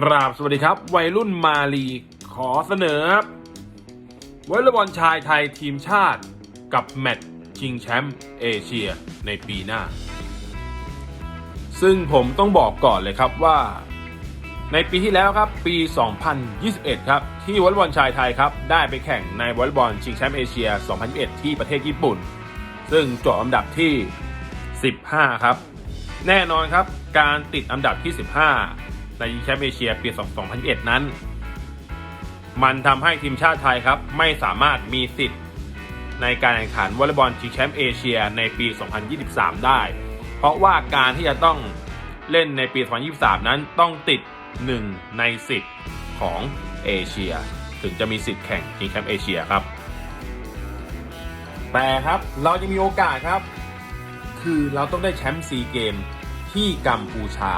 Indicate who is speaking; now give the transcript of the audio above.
Speaker 1: กราบสวัสดีครับ วัยรุ่นมาลีขอเสนอครับวอลเลย์บอลชายไทยทีมชาติกับแมตช์ชิงแชมป์เอเชียในปีหน้า ซึ่งผมต้องบอกก่อนเลยครับว่า ในปีที่แล้วครับปี 2021 ครับ ที่วอลเลย์บอลชายไทยครับ ได้ไปแข่งในวอลเลย์บอลชิงแชมป์เอเชีย 2021 ที่ประเทศญี่ปุ่น ซึ่งจบอันดับที่ 15 ครับ แน่นอนครับการติดอันดับที่ 15 ในชิงแชมป์เอเชียปี 2021 นั้น มันทำให้ทีมชาติไทยครับไม่สามารถมีสิทธิ์ ในการแข่งขันวอลเลย์บอลชิงแชมป์เอเชียในปี 2023 ได้ เพราะว่าการที่จะต้องเล่นในปี 2023 นั้นต้องติด 1 ใน 10 ของเอเชีย ถึงจะมีสิทธิ์แข่งชิงแชมป์เอเชียครับ แต่ครับเราจะมีโอกาสครับ คือเราต้องได้แชมป์ซีเกมที่กัมพูชา